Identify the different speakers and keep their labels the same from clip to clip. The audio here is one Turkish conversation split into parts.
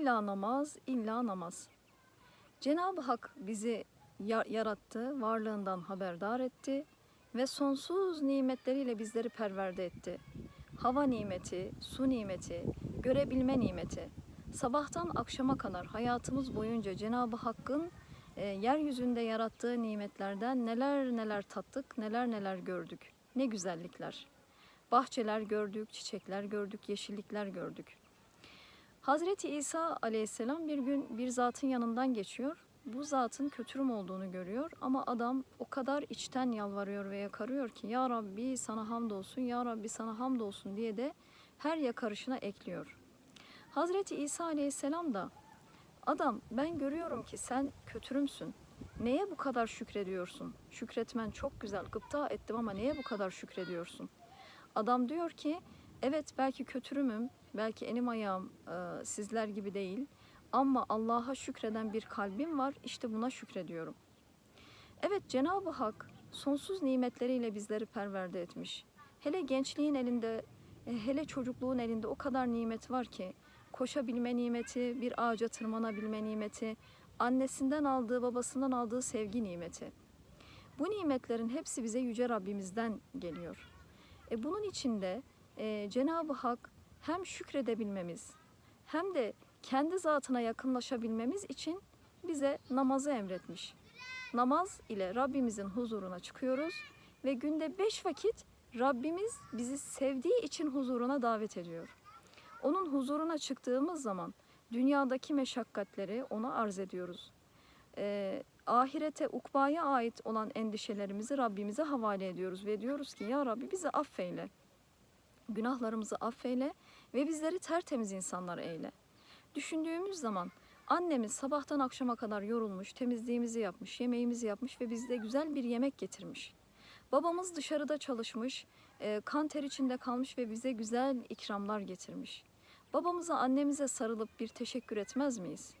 Speaker 1: İlla namaz, illa namaz. Cenab-ı Hak bizi ya- yarattı, varlığından haberdar etti ve sonsuz nimetleriyle bizleri perverde etti. Hava nimeti, su nimeti, görebilme nimeti. Sabahtan akşama kadar hayatımız boyunca Cenab-ı Hakk'ın e, yeryüzünde yarattığı nimetlerden neler neler tattık, neler neler gördük. Ne güzellikler. Bahçeler gördük, çiçekler gördük, yeşillikler gördük. Hazreti İsa aleyhisselam bir gün bir zatın yanından geçiyor. Bu zatın kötürüm olduğunu görüyor ama adam o kadar içten yalvarıyor ve yakarıyor ki Ya Rabbi sana hamdolsun, Ya Rabbi sana hamdolsun diye de her yakarışına ekliyor. Hazreti İsa aleyhisselam da adam ben görüyorum ki sen kötürümsün. Neye bu kadar şükrediyorsun? Şükretmen çok güzel. Gıpta ettim ama neye bu kadar şükrediyorsun? Adam diyor ki evet belki kötürümüm, belki elim ayağım e, sizler gibi değil ama Allah'a şükreden bir kalbim var işte buna şükrediyorum. Evet Cenab-ı Hak sonsuz nimetleriyle bizleri perverde etmiş. Hele gençliğin elinde, e, hele çocukluğun elinde o kadar nimet var ki koşabilme nimeti, bir ağaca tırmanabilme nimeti, annesinden aldığı, babasından aldığı sevgi nimeti. Bu nimetlerin hepsi bize Yüce Rabbimizden geliyor. E bunun içinde e, Cenab-ı Hak hem şükredebilmemiz hem de kendi zatına yakınlaşabilmemiz için bize namazı emretmiş. Namaz ile Rabbimizin huzuruna çıkıyoruz ve günde beş vakit Rabbimiz bizi sevdiği için huzuruna davet ediyor. Onun huzuruna çıktığımız zaman dünyadaki meşakkatleri ona arz ediyoruz. Ee, ahirete, ukbaya ait olan endişelerimizi Rabbimize havale ediyoruz ve diyoruz ki ya Rabbi bizi affeyle. Günahlarımızı affeyle ve bizleri tertemiz insanlar eyle. Düşündüğümüz zaman annemiz sabahtan akşama kadar yorulmuş, temizliğimizi yapmış, yemeğimizi yapmış ve bize güzel bir yemek getirmiş. Babamız dışarıda çalışmış, e, kan ter içinde kalmış ve bize güzel ikramlar getirmiş. Babamıza, annemize sarılıp bir teşekkür etmez miyiz?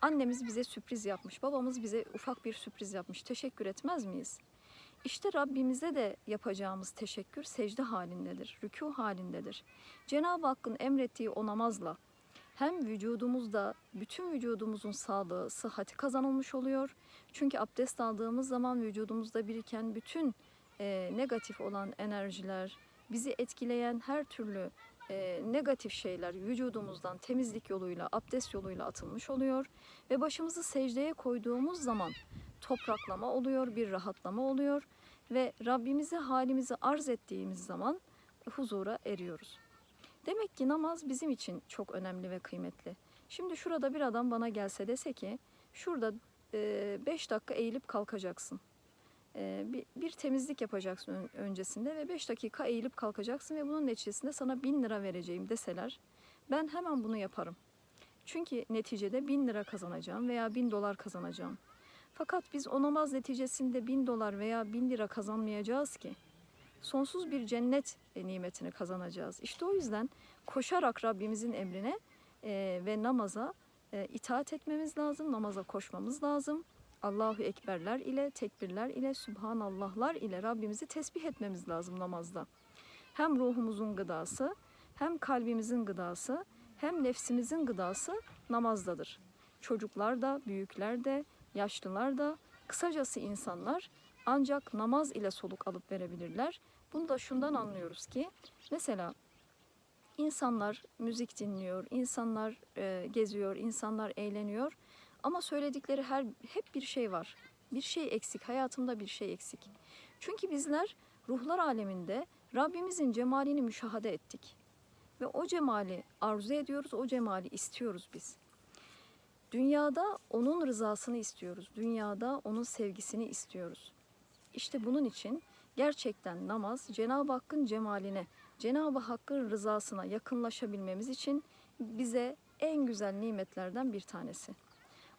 Speaker 1: Annemiz bize sürpriz yapmış, babamız bize ufak bir sürpriz yapmış. Teşekkür etmez miyiz? İşte Rabbimize de yapacağımız teşekkür secde halindedir, rükû halindedir. Cenab-ı Hakk'ın emrettiği o namazla hem vücudumuzda bütün vücudumuzun sağlığı, sıhhati kazanılmış oluyor. Çünkü abdest aldığımız zaman vücudumuzda biriken bütün e, negatif olan enerjiler, bizi etkileyen her türlü e, negatif şeyler vücudumuzdan temizlik yoluyla, abdest yoluyla atılmış oluyor. Ve başımızı secdeye koyduğumuz zaman topraklama oluyor, bir rahatlama oluyor. Ve Rabbimize halimizi arz ettiğimiz zaman huzura eriyoruz. Demek ki namaz bizim için çok önemli ve kıymetli. Şimdi şurada bir adam bana gelse dese ki şurada 5 dakika eğilip kalkacaksın. E, bir, temizlik yapacaksın ön- öncesinde ve 5 dakika eğilip kalkacaksın ve bunun neticesinde sana 1000 lira vereceğim deseler ben hemen bunu yaparım. Çünkü neticede 1000 lira kazanacağım veya 1000 dolar kazanacağım. Fakat biz o namaz neticesinde 1000 dolar veya 1000 lira kazanmayacağız ki sonsuz bir cennet e, nimetini kazanacağız. İşte o yüzden koşarak Rabbimizin emrine e, ve namaza e, itaat etmemiz lazım, namaza koşmamız lazım. Allahu Ekberler ile, tekbirler ile, Subhanallahlar ile Rabbimizi tesbih etmemiz lazım namazda. Hem ruhumuzun gıdası, hem kalbimizin gıdası, hem nefsimizin gıdası namazdadır. Çocuklar da, büyükler de, yaşlılar da, kısacası insanlar ancak namaz ile soluk alıp verebilirler. Bunu da şundan anlıyoruz ki mesela insanlar müzik dinliyor, insanlar e, geziyor, insanlar eğleniyor ama söyledikleri her hep bir şey var. Bir şey eksik, hayatımda bir şey eksik. Çünkü bizler ruhlar aleminde Rabbimizin cemalini müşahede ettik. Ve o cemali arzu ediyoruz, o cemali istiyoruz biz. Dünyada onun rızasını istiyoruz. Dünyada onun sevgisini istiyoruz. İşte bunun için gerçekten namaz Cenab-ı Hakk'ın cemaline, Cenab-ı Hakk'ın rızasına yakınlaşabilmemiz için bize en güzel nimetlerden bir tanesi.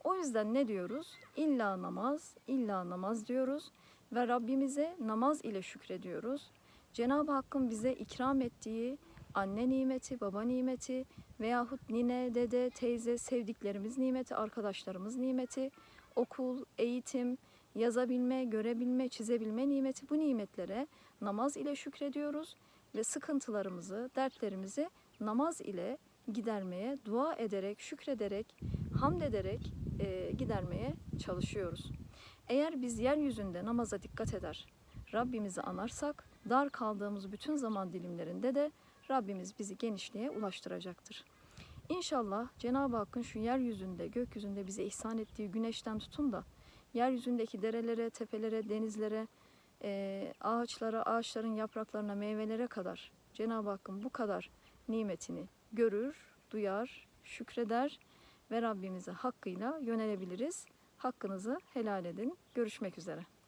Speaker 1: O yüzden ne diyoruz? İlla namaz, illa namaz diyoruz ve Rabbimize namaz ile şükrediyoruz. Cenab-ı Hakk'ın bize ikram ettiği anne nimeti, baba nimeti veyahut nine, dede, teyze, sevdiklerimiz nimeti, arkadaşlarımız nimeti, okul, eğitim, yazabilme, görebilme, çizebilme nimeti bu nimetlere namaz ile şükrediyoruz ve sıkıntılarımızı, dertlerimizi namaz ile gidermeye, dua ederek, şükrederek, hamd ederek e, gidermeye çalışıyoruz. Eğer biz yeryüzünde namaza dikkat eder, Rabbimizi anarsak, dar kaldığımız bütün zaman dilimlerinde de Rabbimiz bizi genişliğe ulaştıracaktır. İnşallah Cenab-ı Hakk'ın şu yeryüzünde, gökyüzünde bize ihsan ettiği güneşten tutun da yeryüzündeki derelere, tepelere, denizlere, e, ağaçlara, ağaçların yapraklarına, meyvelere kadar Cenab-ı Hakk'ın bu kadar nimetini görür, duyar, şükreder ve Rabbimize hakkıyla yönelebiliriz. Hakkınızı helal edin. Görüşmek üzere.